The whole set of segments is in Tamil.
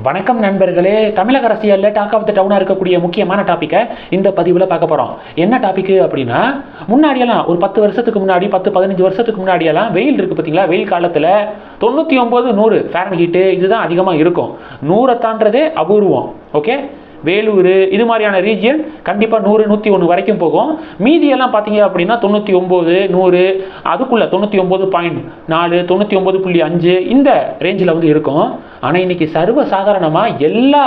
வணக்கம் நண்பர்களே. தமிழக அரசியலில் டாக் ஆஃப் த டவுனாக இருக்கக்கூடிய முக்கியமான டாப்பிக்கை இந்த பதிவில் பார்க்க போகிறோம் என்ன டாப்பிக்கு அப்படின்னா முன்னாடியெல்லாம் ஒரு பத்து வருஷத்துக்கு முன்னாடி பத்து பதினஞ்சு வருஷத்துக்கு முன்னாடியெல்லாம் வெயில் இருக்குது பார்த்தீங்களா வெயில் காலத்தில் தொண்ணூற்றி ஒம்பது நூறு ஃபேரன் ஹீட்டு இதுதான் அதிகமாக இருக்கும். நூறை தாண்டதே அபூர்வம். ஓகே வேலூர் இது மாதிரியான ரீஜியன் கண்டிப்பாக நூறு நூற்றி ஒன்று வரைக்கும் போகும். மீதியெல்லாம் பார்த்தீங்க அப்படின்னா தொண்ணூற்றி ஒம்பது நூறு அதுக்குள்ளே தொண்ணூற்றி ஒம்பது பாயிண்ட் நாலு தொண்ணூற்றி ஒம்பது புள்ளி அஞ்சு இந்த ரேஞ்சில் வந்து இருக்கும். ஆனால் இன்றைக்கி சர்வ சாதாரணமாக எல்லா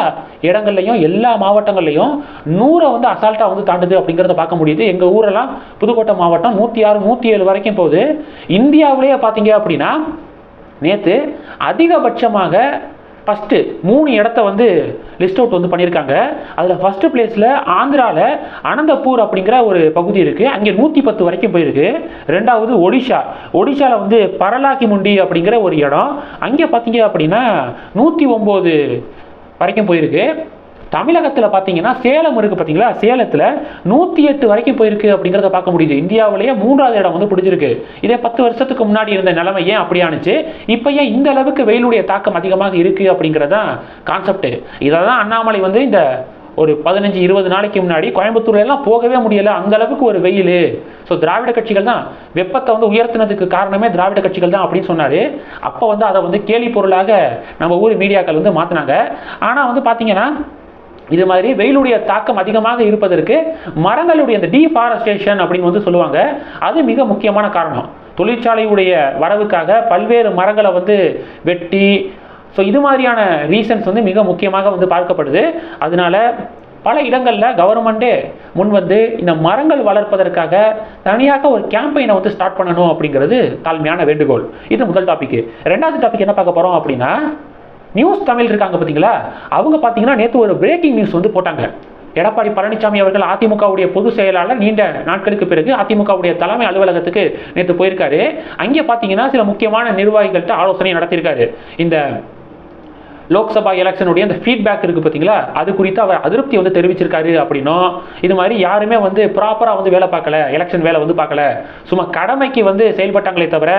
இடங்கள்லையும் எல்லா மாவட்டங்கள்லையும் நூறை வந்து அசால்ட்டாக வந்து தாண்டுது அப்படிங்கிறத பார்க்க முடியுது. எங்கள் ஊரெல்லாம் புதுக்கோட்டை மாவட்டம் நூற்றி ஆறு நூற்றி ஏழு வரைக்கும் போகுது. இந்தியாவிலேயே பார்த்தீங்க அப்படின்னா நேற்று அதிகபட்சமாக ஃபஸ்ட்டு மூணு இடத்த வந்து லிஸ்ட் அவுட் வந்து பண்ணியிருக்காங்க. அதில் ஃபஸ்ட்டு பிளேஸில் ஆந்திராவில் அனந்தபூர் அப்படிங்கிற ஒரு பகுதி இருக்குது அங்கே நூற்றி பத்து வரைக்கும் போயிருக்கு. ரெண்டாவது ஒடிஷா. ஒடிஷாவில் வந்து பரலாக்கி முண்டி அப்படிங்கிற ஒரு இடம். அங்கே பார்த்தீங்க அப்படின்னா நூற்றி ஒம்பது வரைக்கும் போயிருக்கு. தமிழகத்தில் பார்த்தீங்கன்னா சேலம் இருக்குது பார்த்தீங்களா சேலத்தில் நூற்றி எட்டு வரைக்கும் போயிருக்கு அப்படிங்கிறத பார்க்க முடியுது. இந்தியாவிலேயே மூன்றாவது இடம் வந்து பிடிச்சிருக்கு. இதே பத்து வருஷத்துக்கு முன்னாடி இருந்த நிலைமை ஏன் அப்படி இப்போ ஏன் இந்த அளவுக்கு வெயிலுடைய தாக்கம் அதிகமாக இருக்குது அப்படிங்கிறதான் கான்செப்ட் இதை தான் அண்ணாமலை வந்து இந்த ஒரு பதினஞ்சு இருபது நாளைக்கு முன்னாடி கோயம்புத்தூர்ல எல்லாம் போகவே முடியல. அந்த அளவுக்கு ஒரு வெயில். ஸோ திராவிட கட்சிகள் தான் வெப்பத்தை வந்து உயர்த்தினதுக்கு காரணமே திராவிட கட்சிகள் தான் அப்படின்னு சொன்னார். அப்போ வந்து அதை வந்து கேலி பொருளாக நம்ம ஊர் மீடியாக்கள் வந்து மாற்றினாங்க ஆனால் வந்து பார்த்தீங்கன்னா இது மாதிரி வெயிலுடைய தாக்கம் அதிகமாக இருப்பதற்கு மரங்களுடைய இந்த டீஃபாரஸ்டேஷன் அப்படின்னு வந்து சொல்லுவாங்க. அது மிக முக்கியமான காரணம். தொழிற்சாலையுடைய வரவுக்காக பல்வேறு மரங்களை வந்து வெட்டி ஸோ இது மாதிரியான ரீசன்ஸ் வந்து மிக முக்கியமாக வந்து பார்க்கப்படுது. அதனால பல இடங்களில் கவர்மெண்ட்டே முன் வந்து இந்த மரங்கள் வளர்ப்பதற்காக தனியாக ஒரு கேம்பெயினை வந்து ஸ்டார்ட் பண்ணணும் அப்படிங்கிறது தாழ்மையான வேண்டுகோள். இது முதல் டாபிக் ரெண்டாவது டாபிக் என்ன பார்க்க போகிறோம் அப்படின்னா நியூஸ் தமிழ் இருக்காங்க பார்த்தீங்களா? அவங்க பார்த்தீங்கன்னா நேற்று ஒரு பிரேக்கிங் நியூஸ் வந்து போட்டாங்க. எடப்பாடி பழனிசாமி அவர்கள் அதிமுகவுடைய பொதுச் செயலாளர் நீண்ட நாட்களுக்கு பிறகு அதிமுகவுடைய தலைமை அலுவலகத்துக்கு நேற்று போயிருக்காரு. அங்கே பார்த்தீங்கன்னா சில முக்கியமான நிர்வாகிகள்கிட்ட ஆலோசனை நடத்தியிருக்காரு. இந்த லோக்சபா எலெக்ஷனுடைய அந்த ஃபீட்பேக் இருக்குது பார்த்தீங்களா? அது குறித்து அவர் அதிருப்தி வந்து தெரிவிச்சிருக்காரு அப்படின்னும் இது மாதிரி யாருமே வந்து ப்ராப்பராக வந்து வேலை பார்க்கல எலெக்ஷன் வேலை வந்து பார்க்கல. சும்மா கடமைக்கு வந்து செயல்பட்டாங்களே தவிர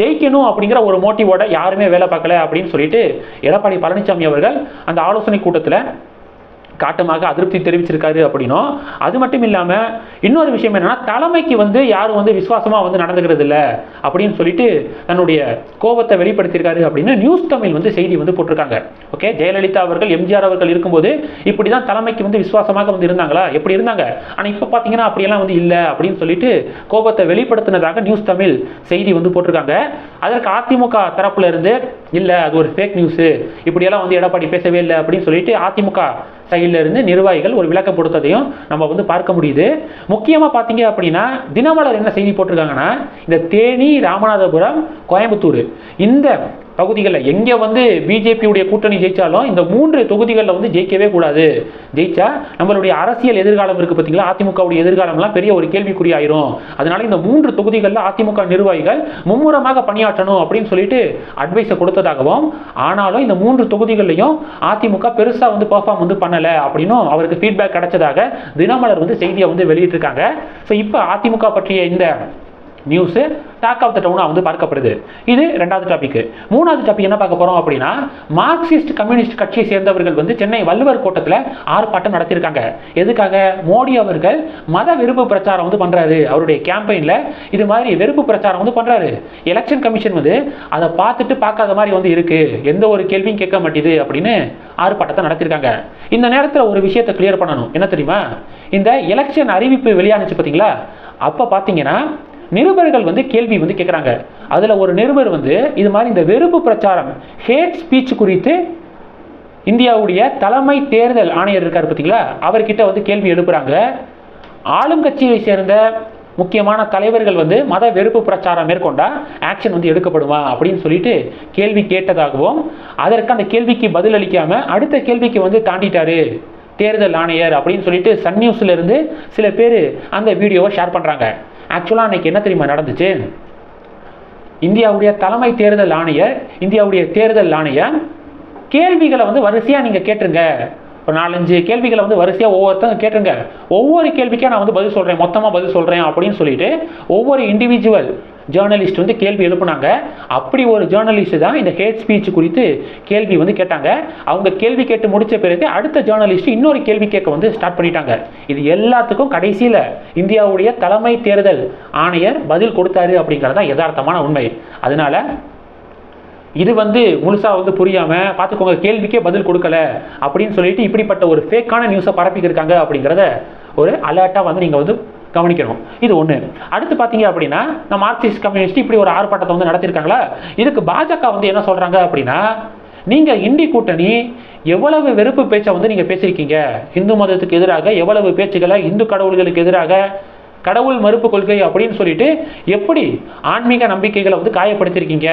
ஜெயிக்கணும் அப்படிங்கிற ஒரு மோட்டிவோட யாருமே வேலை பார்க்கல அப்படின்னு சொல்லிட்டு எடப்பாடி பழனிசாமி அவர்கள் அந்த ஆலோசனை கூட்டத்தில் காட்டமாக அதிருப்தி தெரிவிச்சிருக்காரு அப்படின்னும் அது மட்டும் இல்லாமல் இன்னொரு விஷயம் என்னென்னா தலைமைக்கு வந்து யாரும் வந்து விசுவாசமாக வந்து நடந்துக்கிறது இல்லை அப்படின்னு சொல்லிட்டு தன்னுடைய கோபத்தை வெளிப்படுத்தியிருக்காரு அப்படின்னு நியூஸ் தமிழ் வந்து செய்தி வந்து போட்டிருக்காங்க. ஓகே ஜெயலலிதா அவர்கள் எம்ஜிஆர் அவர்கள் இருக்கும்போது இப்படி தான் தலைமைக்கு வந்து விசுவாசமாக வந்து இருந்தாங்களா? எப்படி இருந்தாங்க? ஆனால் இப்போ பார்த்தீங்கன்னா அப்படியெல்லாம் வந்து இல்லை அப்படின்னு சொல்லிட்டு கோபத்தை வெளிப்படுத்தினதாக நியூஸ் தமிழ் செய்தி வந்து போட்டிருக்காங்க. அதற்கு அதிமுக தரப்புல இருந்து இல்லை அது ஒரு ஃபேக் நியூஸு இப்படியெல்லாம் வந்து எடப்பாடி பேசவே இல்லை அப்படின்னு சொல்லிட்டு அதிமுக சைடில் இருந்து நிர்வாகிகள் ஒரு விளக்கம் கொடுத்ததையும் நம்ம வந்து பார்க்க முடியுது. முக்கியமாக பார்த்தீங்க அப்படின்னா தினமலர் என்ன செய்தி போட்டிருக்காங்கன்னா இந்த தேனி ராமநாதபுரம் கோயம்புத்தூர் இந்த பகுதிகளில் எங்கே வந்து பிஜேபியுடைய கூட்டணி ஜெயித்தாலும் இந்த மூன்று தொகுதிகளில் வந்து ஜெயிக்கவே கூடாது. ஜெயிச்சா நம்மளுடைய அரசியல் எதிர்காலம் இருக்குது பார்த்தீங்களா அதிமுகவுடைய எதிர்காலம்லாம் பெரிய ஒரு கேள்விக்குறி ஆயிரும் அதனால இந்த மூன்று தொகுதிகளில் அதிமுக நிர்வாகிகள் மும்முரமாக பணியாற்றணும் அப்படின்னு சொல்லிட்டு அட்வைஸை கொடுத்ததாகவும் ஆனாலும் இந்த மூன்று தொகுதிகள்லையும் அதிமுக பெருசாக வந்து பெர்ஃபார்ம் வந்து பண்ணலை அப்படின்னும் அவருக்கு ஃபீட்பேக் கிடைச்சதாக தினமலர் வந்து செய்தியை வந்து வெளியிட்டிருக்காங்க. ஸோ இப்போ அதிமுக பற்றிய இந்த நியூஸு டாக் ஆஃப் த டவுனாக வந்து பார்க்கப்படுது. இது ரெண்டாவது டாபிக் மூணாவது டாபிக் என்ன பார்க்க போகிறோம் அப்படின்னா மார்க்சிஸ்ட் கம்யூனிஸ்ட் கட்சியை சேர்ந்தவர்கள் வந்து சென்னை வள்ளுவர் கோட்டத்தில் ஆர்ப்பாட்டம் நடத்தியிருக்காங்க. எதுக்காக? மோடி அவர்கள் மத வெறுப்பு பிரச்சாரம் வந்து பண்ணுறாரு அவருடைய கேம்பெயினில் இது மாதிரி வெறுப்பு பிரச்சாரம் வந்து பண்ணுறாரு எலெக்ஷன் கமிஷன் வந்து அதை பார்த்துட்டு பார்க்காத மாதிரி வந்து இருக்குது எந்த ஒரு கேள்வியும் கேட்க மாட்டேது அப்படின்னு ஆர்ப்பாட்டத்தை நடத்தியிருக்காங்க. இந்த நேரத்தில் ஒரு விஷயத்தை கிளியர் பண்ணணும். என்ன தெரியுமா? இந்த எலெக்ஷன் அறிவிப்பு வெளியானுச்சு பார்த்தீங்களா? அப்போ பார்த்தீங்கன்னா நிருபர்கள் வந்து கேள்வி வந்து கேட்குறாங்க அதில் ஒரு நிருபர் வந்து இது மாதிரி இந்த வெறுப்பு பிரச்சாரம் ஹேட் ஸ்பீச் குறித்து இந்தியாவுடைய தலைமை தேர்தல் ஆணையர் இருக்கார் பார்த்தீங்களா அவர்கிட்ட வந்து கேள்வி எழுப்புறாங்க. ஆளுங்கட்சியை சேர்ந்த முக்கியமான தலைவர்கள் வந்து மத வெறுப்பு பிரச்சாரம் மேற்கொண்டா ஆக்ஷன் வந்து எடுக்கப்படுமா அப்படின்னு சொல்லிட்டு கேள்வி கேட்டதாகவும் அதற்கு அந்த கேள்விக்கு பதில் அளிக்காம அடுத்த கேள்விக்கு வந்து தாண்டிட்டாரு தேர்தல் ஆணையர் அப்படின்னு சொல்லிட்டு சன் நியூஸ்ல இருந்து சில பேர் அந்த வீடியோவை ஷேர் பண்ணுறாங்க ஆக்சுவலாக அன்னைக்கு என்ன தெரியுமா நடந்துச்சு? இந்தியாவுடைய தலைமை தேர்தல் ஆணையர் இந்தியாவுடைய தேர்தல் ஆணையர் கேள்விகளை வந்து வரிசையாக நீங்கள் கேட்டுருங்க. ஒரு நாலஞ்சு கேள்விகளை வந்து வரிசையாக ஒவ்வொருத்தங்க கேட்டுருங்க. ஒவ்வொரு கேள்விக்கும் நான் வந்து பதில் சொல்கிறேன் மொத்தமாக பதில் சொல்கிறேன் அப்படின்னு சொல்லிட்டு ஒவ்வொரு இண்டிவிஜுவல் ஜேர்னலிஸ்ட் வந்து கேள்வி எழுப்புனாங்க. அப்படி ஒரு ஜேர்னலிஸ்ட் தான் இந்த ஹேட் ஸ்பீச் குறித்து கேள்வி வந்து கேட்டாங்க. அவங்க கேள்வி கேட்டு முடிச்ச பிறகு அடுத்த ஜேர்னலிஸ்ட் இன்னொரு கேள்வி கேட்க வந்து ஸ்டார்ட் பண்ணிட்டாங்க. இது எல்லாத்துக்கும் கடைசியில் இந்தியாவுடைய தலைமை தேர்தல் ஆணையர் பதில் கொடுத்தாரு அப்படிங்கிறது தான் யதார்த்தமான உண்மை. அதனால இது வந்து முழுசாக வந்து புரியாமல் பார்த்துக்கோங்க கேள்விக்கே பதில் கொடுக்கல அப்படின்னு சொல்லிட்டு இப்படிப்பட்ட ஒரு ஃபேக்கான நியூஸை பரப்பிக்கிருக்காங்க அப்படிங்கிறத ஒரு அலர்ட்டாக வந்து நீங்கள் வந்து கவனிக்கணும். இது ஒன்று அடுத்து பார்த்தீங்க அப்படின்னா நம்ம மார்க்சிஸ்ட் கம்யூனிஸ்ட் இப்படி ஒரு ஆர்ப்பாட்டத்தை வந்து நடத்திருக்காங்களா இதுக்கு பாஜக வந்து என்ன சொல்கிறாங்க அப்படின்னா நீங்கள் இண்டி கூட்டணி எவ்வளவு வெறுப்பு பேச்சை வந்து நீங்கள் பேசியிருக்கீங்க? இந்து மதத்துக்கு எதிராக எவ்வளவு பேச்சுகளை இந்து கடவுள்களுக்கு எதிராக கடவுள் மறுப்பு கொள்கை அப்படின்னு சொல்லிட்டு எப்படி ஆன்மீக நம்பிக்கைகளை வந்து காயப்படுத்திருக்கீங்க?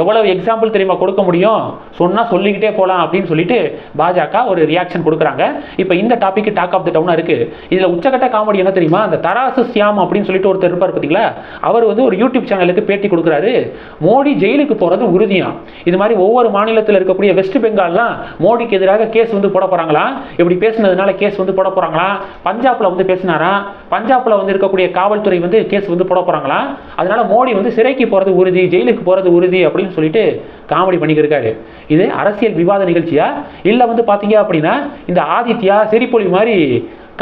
எவ்வளவு எக்ஸாம்பிள் தெரியுமா கொடுக்க முடியும்? சொன்னால் சொல்லிக்கிட்டே போகலாம் அப்படின்னு சொல்லிட்டு பாஜக ஒரு ரியாக்ஷன் கொடுக்குறாங்க. இப்போ இந்த டாபிக் டாக் ஆஃப் த டவுனாக இருக்குது இதில் உச்சகட்ட காமெடி என்ன தெரியுமா? அந்த தராசு சியாம் அப்படின்னு சொல்லிட்டு ஒருத்தர் இருப்பார் பார்த்தீங்களா அவர் வந்து ஒரு யூடியூப் சேனலுக்கு பேட்டி கொடுக்குறாரு. மோடி ஜெயிலுக்கு போகிறது உறுதியாம். இது மாதிரி ஒவ்வொரு மாநிலத்தில் இருக்கக்கூடிய வெஸ்ட் பெங்கால்லாம் மோடிக்கு எதிராக கேஸ் வந்து போட போகிறாங்களாம் இப்படி பேசுனதுனால கேஸ் வந்து போட போகிறாங்களாம் பஞ்சாப்ல வந்து பேசினாராம் பஞ்சாப்ல வந்து இருக்க இருக்கக்கூடிய காவல்துறை வந்து கேஸ் வந்து போட போகிறாங்களா அதனால மோடி வந்து சிறைக்கு போகிறது உறுதி ஜெயிலுக்கு போகிறது உறுதி அப்படின்னு சொல்லிட்டு காமெடி பண்ணிக்கிருக்காரு இது அரசியல் விவாத நிகழ்ச்சியா? இல்லை வந்து பார்த்தீங்க அப்படின்னா இந்த ஆதித்யா சிரிப்பொலி மாதிரி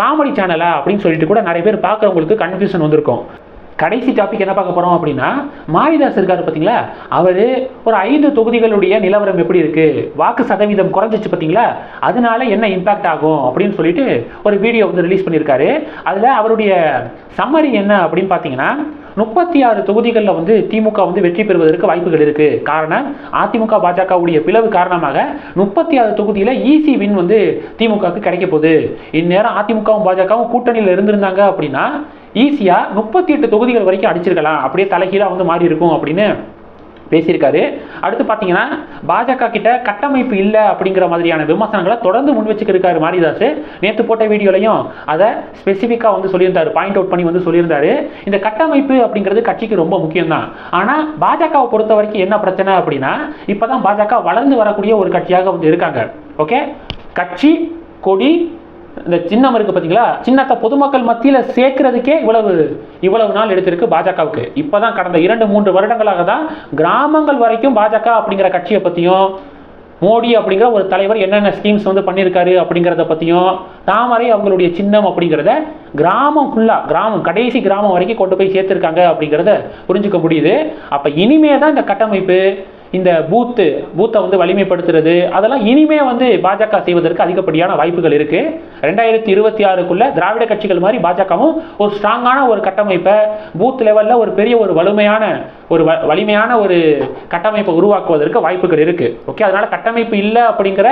காமெடி சேனலா அப்படின்னு சொல்லிட்டு கூட நிறைய பேர் பார்க்குறவங்களுக்கு கன்ஃபியூஷன் வந்திருக்கும். கடைசி டாபிக் என்ன பார்க்க போகிறோம் அப்படின்னா மாரிதாஸ் இருக்காரு பார்த்தீங்களா? அவர் ஒரு ஐந்து தொகுதிகளுடைய நிலவரம் எப்படி இருக்குது வாக்கு சதவீதம் குறைஞ்சிச்சு பார்த்தீங்களா? அதனால என்ன இம்பாக்ட் ஆகும் அப்படின்னு சொல்லிட்டு ஒரு வீடியோ வந்து ரிலீஸ் பண்ணியிருக்காரு. அதில் அவருடைய சம்மரி என்ன அப்படின்னு பார்த்தீங்கன்னா முப்பத்தி ஆறு தொகுதிகளில் வந்து திமுக வந்து வெற்றி பெறுவதற்கு வாய்ப்புகள் இருக்கு. காரணம் அதிமுக பாஜகவுடைய பிளவு காரணமாக முப்பத்தி ஆறு தொகுதியில் ஈசி வின் வந்து திமுகவுக்கு கிடைக்க போகுது. இந்நேரம் அதிமுகவும் பாஜகவும் கூட்டணியில் இருந்திருந்தாங்க அப்படின்னா ஈஸியாக முப்பத்தி எட்டு தொகுதிகள் வரைக்கும் அடிச்சிருக்கலாம். அப்படியே தலைகீழாக வந்து மாறி இருக்கும் அப்படின்னு பேசியிருக்காரு. அடுத்து பார்த்தீங்கன்னா பாஜக கிட்ட கட்டமைப்பு இல்லை அப்படிங்கிற மாதிரியான விமர்சனங்களை தொடர்ந்து முன் வச்சுக்கிருக்காரு மாரிதாஸ். நேற்று போட்ட வீடியோலையும் அதை ஸ்பெசிஃபிக்காக வந்து சொல்லியிருந்தாரு. பாயிண்ட் அவுட் பண்ணி வந்து சொல்லியிருந்தாரு. இந்த கட்டமைப்பு அப்படிங்கிறது கட்சிக்கு ரொம்ப முக்கியம் தான் ஆனால் பாஜகவை பொறுத்த வரைக்கும் என்ன பிரச்சனை அப்படின்னா இப்போ தான் பாஜக வளர்ந்து வரக்கூடிய ஒரு கட்சியாக வந்து இருக்காங்க. ஓகே கட்சி கொடி இந்த சின்னம் இருக்குது பார்த்தீங்களா சின்னத்தை பொதுமக்கள் மத்தியில் சேர்க்கறதுக்கே இவ்வளவு இவ்வளவு நாள் எடுத்திருக்கு பாஜகவுக்கு. இப்போ தான் கடந்த இரண்டு மூன்று வருடங்களாக தான் கிராமங்கள் வரைக்கும் பாஜக அப்படிங்கிற கட்சியை பற்றியும் மோடி அப்படிங்கிற ஒரு தலைவர் என்னென்ன ஸ்கீம்ஸ் வந்து பண்ணியிருக்காரு அப்படிங்கிறத பற்றியும் தாமரை அவங்களுடைய சின்னம் அப்படிங்கிறத கிராமம் ஃபுல்லாக கிராமம் கடைசி கிராமம் வரைக்கும் கொண்டு போய் சேர்த்துருக்காங்க அப்படிங்கிறத புரிஞ்சுக்க முடியுது. அப்போ இனிமே தான் இந்த கட்டமைப்பு இந்த பூத்து பூத்தை வந்து வலிமைப்படுத்துறது அதெல்லாம் இனிமே வந்து பாஜக செய்வதற்கு அதிகப்படியான வாய்ப்புகள் இருக்கு. ரெண்டாயிரத்தி இருபத்தி ஆறுக்குள்ள திராவிட கட்சிகள் மாதிரி பாஜகவும் ஒரு ஸ்ட்ராங்கான ஒரு கட்டமைப்பை பூத் லெவலில் ஒரு பெரிய ஒரு வலிமையான ஒரு வ- வலிமையான ஒரு கட்டமைப்பை உருவாக்குவதற்கு வாய்ப்புகள் இருக்கு. ஓகே அதனால கட்டமைப்பு இல்லை அப்படிங்கிற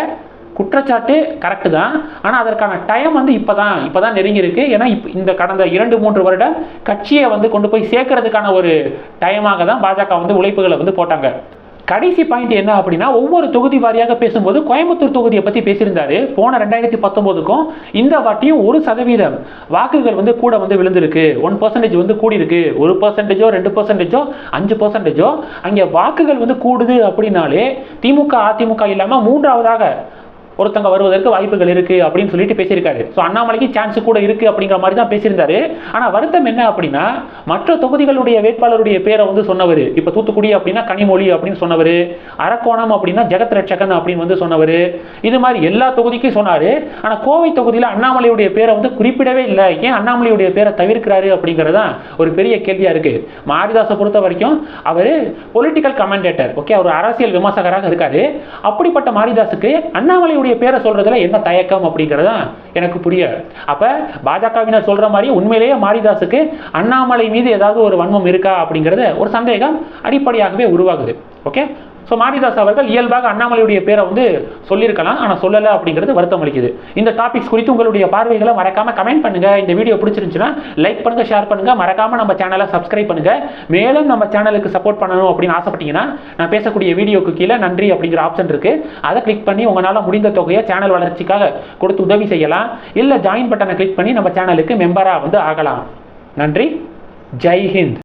குற்றச்சாட்டு கரெக்டு தான். ஆனால் அதற்கான டைம் வந்து இப்போ தான் இப்போ தான் நெருங்கியிருக்கு. ஏன்னா இப் இந்த கடந்த இரண்டு மூன்று வருடம் கட்சியை வந்து கொண்டு போய் சேர்க்கறதுக்கான ஒரு டைமாக தான் பாஜக வந்து உழைப்புகளை வந்து போட்டாங்க. கடைசி பாயிண்ட் என்ன அப்படின்னா ஒவ்வொரு தொகுதி வாரியாக பேசும்போது கோயம்புத்தூர் தொகுதியை பற்றி பேசியிருந்தாரு. போன ரெண்டாயிரத்தி பத்தொம்போதுக்கும் இந்த வாட்டியும் ஒரு சதவீதம் வாக்குகள் வந்து கூட வந்து விழுந்திருக்கு. ஒன் பர்சன்டேஜ் வந்து கூடியிருக்கு. ஒரு பர்சன்டேஜோ ரெண்டு பர்சன்டேஜோ அஞ்சு பர்சன்டேஜோ அங்கே வாக்குகள் வந்து கூடுது அப்படின்னாலே திமுக அதிமுக இல்லாமல் மூன்றாவதாக ஒருத்தங்க வருவதற்கு வாய்ப்புகள் இருக்கு அப்படின்னு சொல்லிட்டு பேசியிருக்காரு. ஸோ அண்ணாமலைக்கு சான்ஸ் கூட இருக்கு அப்படிங்கிற மாதிரி தான் பேசியிருந்தாரு. ஆனால் வருத்தம் என்ன அப்படின்னா மற்ற தொகுதிகளுடைய வேட்பாளருடைய பேரை வந்து சொன்னவர். இப்போ தூத்துக்குடி அப்படின்னா கனிமொழி அப்படின்னு சொன்னவர். அரக்கோணம் அப்படின்னா ஜெகத் ரட்சகன் அப்படின்னு வந்து சொன்னவர். இது மாதிரி எல்லா தொகுதிக்கும் சொன்னார். ஆனால் கோவை தொகுதியில் அண்ணாமலையுடைய பேரை வந்து குறிப்பிடவே இல்லை. ஏன் அண்ணாமலையுடைய பேரை தவிர்க்கிறாரு அப்படிங்கிறது தான் ஒரு பெரிய கேள்வியாக இருக்கு. மாரிதாஸை பொறுத்த வரைக்கும் அவர் பொலிட்டிக்கல் கமெண்டேட்டர் ஓகே அவர் அரசியல் விமர்சகராக இருக்காரு. அப்படிப்பட்ட மாரிதாஸுக்கு அண்ணாமலையுடைய பேரை சொல்றதுல என்ன தயக்கம் அப்படிங்கிறது தான் எனக்கு புரியல அப்ப பாஜகவினர் சொல்ற மாதிரி உண்மையிலேயே மாரிதாஸுக்கு அண்ணாமலை மீது ஏதாவது ஒரு வன்மம் இருக்கா அப்படிங்கிறது ஒரு சந்தேகம் அடிப்படையாகவே உருவாகுது. ஓகே ஸோ மாரிதாஸ் அவர்கள் இயல்பாக அண்ணாமலையுடைய பேரை வந்து சொல்லியிருக்கலாம் ஆனால் சொல்லலை அப்படிங்கிறது வருத்தம் அளிக்குது. இந்த டாபிக்ஸ் குறித்து உங்களுடைய பார்வைகளை மறக்காமல் கமெண்ட் பண்ணுங்கள் இந்த வீடியோ பிடிச்சிருந்துச்சுன்னா லைக் பண்ணுங்கள் ஷேர் பண்ணுங்கள் மறக்காமல் நம்ம சேனலை சப்ஸ்கிரைப் பண்ணுங்கள் மேலும் நம்ம சேனலுக்கு சப்போர்ட் பண்ணணும் அப்படின்னு ஆசைப்பட்டீங்கன்னா நான் பேசக்கூடிய வீடியோக்கு கீழே நன்றி அப்படிங்கிற ஆப்ஷன் இருக்குது அதை கிளிக் பண்ணி உங்களால் முடிந்த தொகையை சேனல் வளர்ச்சிக்காக கொடுத்து உதவி செய்யலாம். இல்லை ஜாயின் பட்டனை கிளிக் பண்ணி நம்ம சேனலுக்கு மெம்பராக வந்து ஆகலாம். நன்றி. ஜெய் ஹிந்த்.